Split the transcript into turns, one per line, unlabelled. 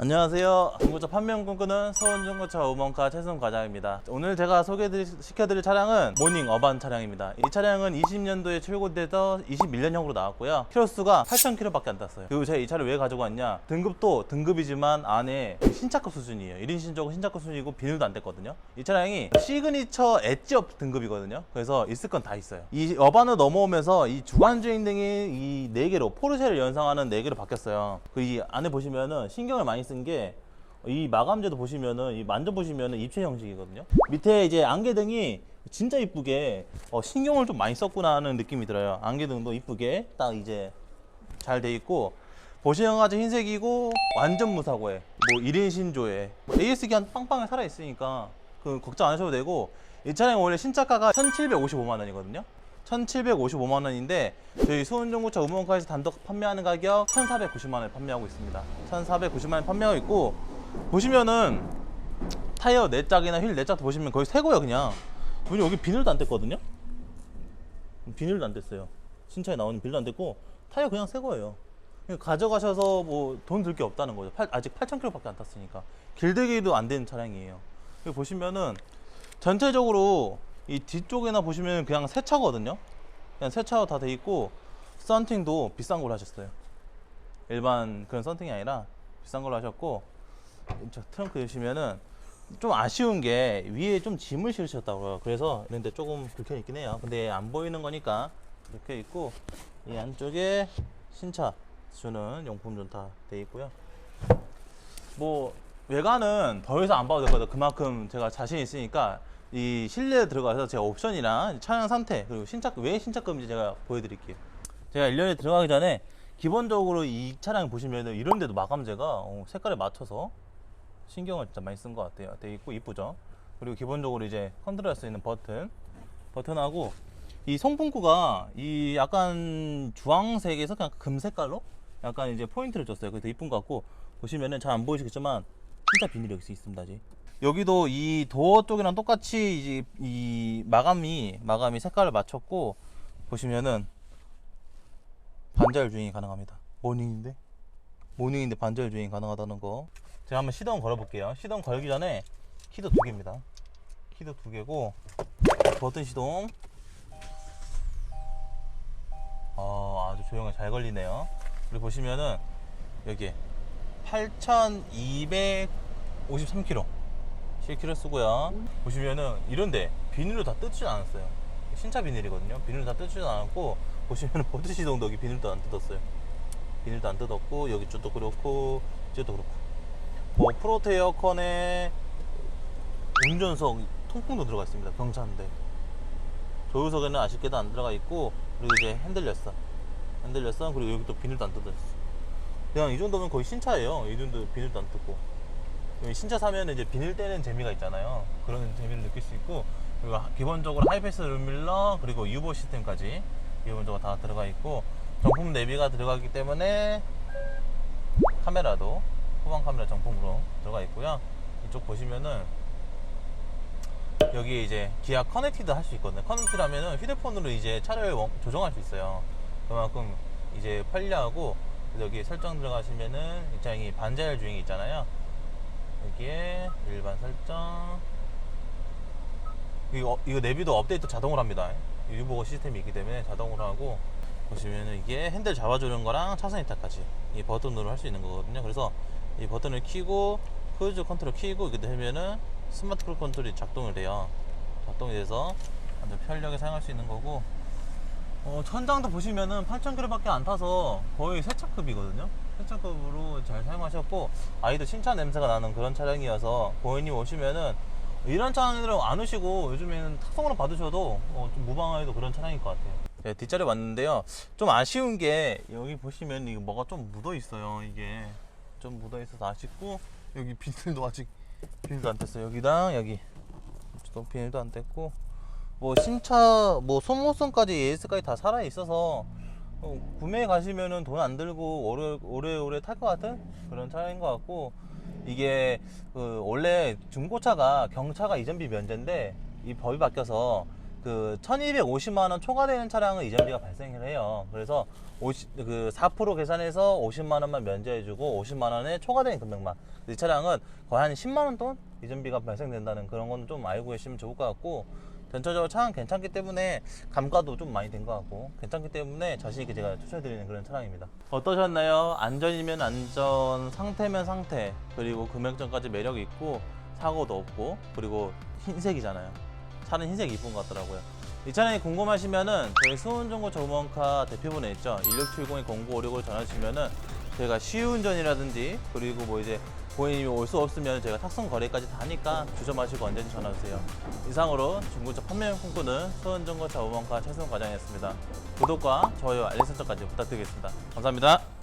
안녕하세요. 중고차 판매용 꿈꾸는 서울중고차 우먼카 최승 과장입니다. 오늘 제가 소개시켜드릴 차량은 모닝 어반 차량입니다. 이 차량은 20년도에 출고돼서 21년형으로 나왔고요. 키로수가 8,000km밖에 안 땄어요. 그리고 제가 이 차를 왜 가지고 왔냐? 등급도 등급이지만 안에 신차급 수준이에요. 1인 신조고 신차급 수준이고 비닐도 안 뗐거든요. 이 차량이 시그니처 엣지업 등급이거든요. 그래서 있을 건 다 있어요. 이 어반을 넘어오면서 이 주간 주행 등이 이네 개로 포르쉐를 연상하는 네 개로 바뀌었어요. 그 이 안에 보시면은 신경을 많이 쓴 게 이 마감재도 보시면은 이 만져 보시면은 입체 형식이거든요. 밑에 이제 안개등이 진짜 이쁘게 어, 신경을 좀 많이 썼구나 하는 느낌이 들어요. 안개등도 이쁘게 딱 이제 잘 돼 있고 보시는 같이 흰색이고 완전 무사고에 뭐 1인 신조에 뭐 AS 기한 빵빵하게 살아 있으니까 그 걱정 안 하셔도 되고 이 차량 원래 신차가가 1,755만 원이거든요. 1,755만 원인데 저희 수은중고차 우먼카에서 단독 판매하는 가격 1,490만 원에 판매하고 있습니다. 1,490만 원에 판매하고 있고 보시면은 타이어 네 짝이나 휠네 보시면 거의 새 거예요 그냥. 보니 여기 비닐도 안 뗐거든요. 비닐도 안 뗐어요. 신차에 나오는 비닐도 안 뗐고 타이어 그냥 새 거예요. 그냥 가져가셔서 뭐 돈 들 게 없다는 거죠. 팔- 아직 8,000km밖에 안 탔으니까 길들기도 안된 차량이에요. 보시면은 전체적으로 이 뒤쪽에나 보시면 그냥 새 차거든요. 그냥 새 차로 다 돼 있고 썬팅도 비싼 걸로 하셨어요. 일반 그런 썬팅이 아니라 비싼 걸로 하셨고 저 트렁크 보시면은 좀 아쉬운 게 위에 좀 짐을 실으셨다고요. 그래서 이런데 조금 불켜 있긴 해요. 근데 안 보이는 거니까 이렇게 있고 이 안쪽에 신차 주는 용품 좀 다 돼 있고요. 뭐 외관은 더 이상 안 봐도 되거든요. 그만큼 제가 자신 있으니까 이 실내에 들어가서 제가 옵션이랑 차량 상태 그리고 신차급 왜 신차급인지 제가 보여드릴게요. 제가 1년에 들어가기 전에 기본적으로 이 차량 보시면 이런 데도 마감재가 어, 색깔에 맞춰서 신경을 진짜 많이 쓴 것 같아요. 돼 있고 이쁘죠. 그리고 기본적으로 이제 컨트롤할 수 있는 버튼 버튼하고 이 송풍구가 이 약간 주황색에서 그냥 금 색깔로 약간 이제 포인트를 줬어요. 그게 되게 이쁜 것 같고 보시면은 잘 안 보이시겠지만 진짜 비닐이 여기 있습니다. 아직. 여기도 이 도어 쪽이랑 똑같이 이제 이 마감이 마감이 색깔을 맞췄고 보시면은 반자율 주행이 가능합니다. 모닝인데 모닝인데 반자율 주행이 가능하다는 거. 제가 한번 시동 걸어볼게요. 시동 걸기 전에 키도 두 개입니다. 키도 두 개고 버튼 시동. 어, 아주 조용히 잘 걸리네요. 그리고 보시면은 여기 8,253km 실키로 쓰고요. 보시면은 이런데 비닐로 다 뜯지 않았어요. 신차 비닐이거든요. 비닐로 다 뜯지 않았고 보시면은 시동도 여기 비닐도 안 뜯었어요. 비닐도 안 뜯었고 여기 쪽도 그렇고 이쪽도 그렇고 뭐 프로테 에어컨에 운전석 통풍도 들어가 있습니다. 경차인데 조수석에는 아쉽게도 안 들어가 있고 그리고 이제 핸들 열선 핸들 열선 그리고 여기 또 비닐도 안 뜯었어 그냥 이 정도면 거의 신차예요 이 정도 비닐도 안 뜯고 신차 사면 이제 비닐 떼는 재미가 있잖아요 그런 재미를 느낄 수 있고 그리고 하- 기본적으로 하이패스 룸밀러 그리고 유보 시스템까지 기본적으로 다 들어가 있고 정품 내비가 들어가기 때문에 카메라도 후방 카메라 정품으로 들어가 있고요 이쪽 보시면은 여기 이제 기아 커넥티드 할 수 있거든요. 커넥티드 하면은 휴대폰으로 이제 차를 원- 조정할 수 있어요. 그만큼 이제 편리하고 여기 설정 들어가시면은 이 차량이 반자율 주행이 있잖아요. 여기에 일반 설정 이거 이거 내비도 업데이트 자동으로 합니다. 유보고 시스템이 있기 때문에 자동으로 하고 보시면은 이게 핸들 잡아주는 거랑 차선 이탈까지 이 버튼으로 할 수 있는 거거든요. 그래서 이 버튼을 키고 크루즈 컨트롤 키고 이렇게 되면은 스마트 크루 컨트롤이 작동을 돼요. 작동이 돼서 아주 편리하게 사용할 수 있는 거고 어, 천장도 보시면은 8,000km밖에 안 타서 거의 세차급이거든요. 세차급으로 잘 사용하셨고 아이도 신차 냄새가 나는 그런 차량이어서 고객님 오시면은 이런 차량들은 안 오시고 요즘에는 탁송으로 받으셔도 어, 좀 무방해도 그런 차량일 것 같아요. 네, 뒷자리 왔는데요. 좀 아쉬운 게 여기 보시면 이거 뭐가 좀 묻어 있어요. 이게 좀 묻어 있어서 아쉽고 여기 비닐도 아직 비닐도 안 뗐어요. 여기랑 여기 또 비닐도 안 뗐고 뭐 신차 뭐 소모성까지 AS까지 다 살아 있어서 어, 구매해 가시면은 돈 안 들고 오래 오래오래 탈 것 같은 그런 차량인 것 같고 이게 그 원래 중고차가 경차가 이전비 면제인데 이 법이 바뀌어서 그 1250만 원 초과되는 차량은 이전비가 발생을 해요. 그래서 50, 그4% 계산해서 50만 원만 면제해 주고 50만 원에 초과되는 금액만. 이 차량은 거의 한 10만 원 돈 이전비가 발생된다는 그런 건 좀 알고 계시면 좋을 것 같고 전체적으로 차는 괜찮기 때문에 감가도 좀 많이 된 것 같고 괜찮기 때문에 자신 있게 제가 추천해드리는 그런 차량입니다. 어떠셨나요? 안전이면 안전, 상태면 상태, 그리고 금액전까지 매력이 있고 사고도 없고 그리고 흰색이잖아요. 차는 흰색이 이쁜 것 같더라고요. 이 차량이 궁금하시면은 저희 수원중고차 우먼카 대표번호 있죠? 1670-0956을 전화주시면은 저희가 시운전이라든지 그리고 뭐 이제 고객님이 올 수 없으면 저희가 탁송 거래까지 다 하니까 주저 마시고 언제든지 전화 주세요. 이상으로 중고차 판매를 꿈꾸는 수원중고차 우먼카 최승 과장이었습니다. 구독과 좋아요, 알림 설정까지 부탁드리겠습니다. 감사합니다.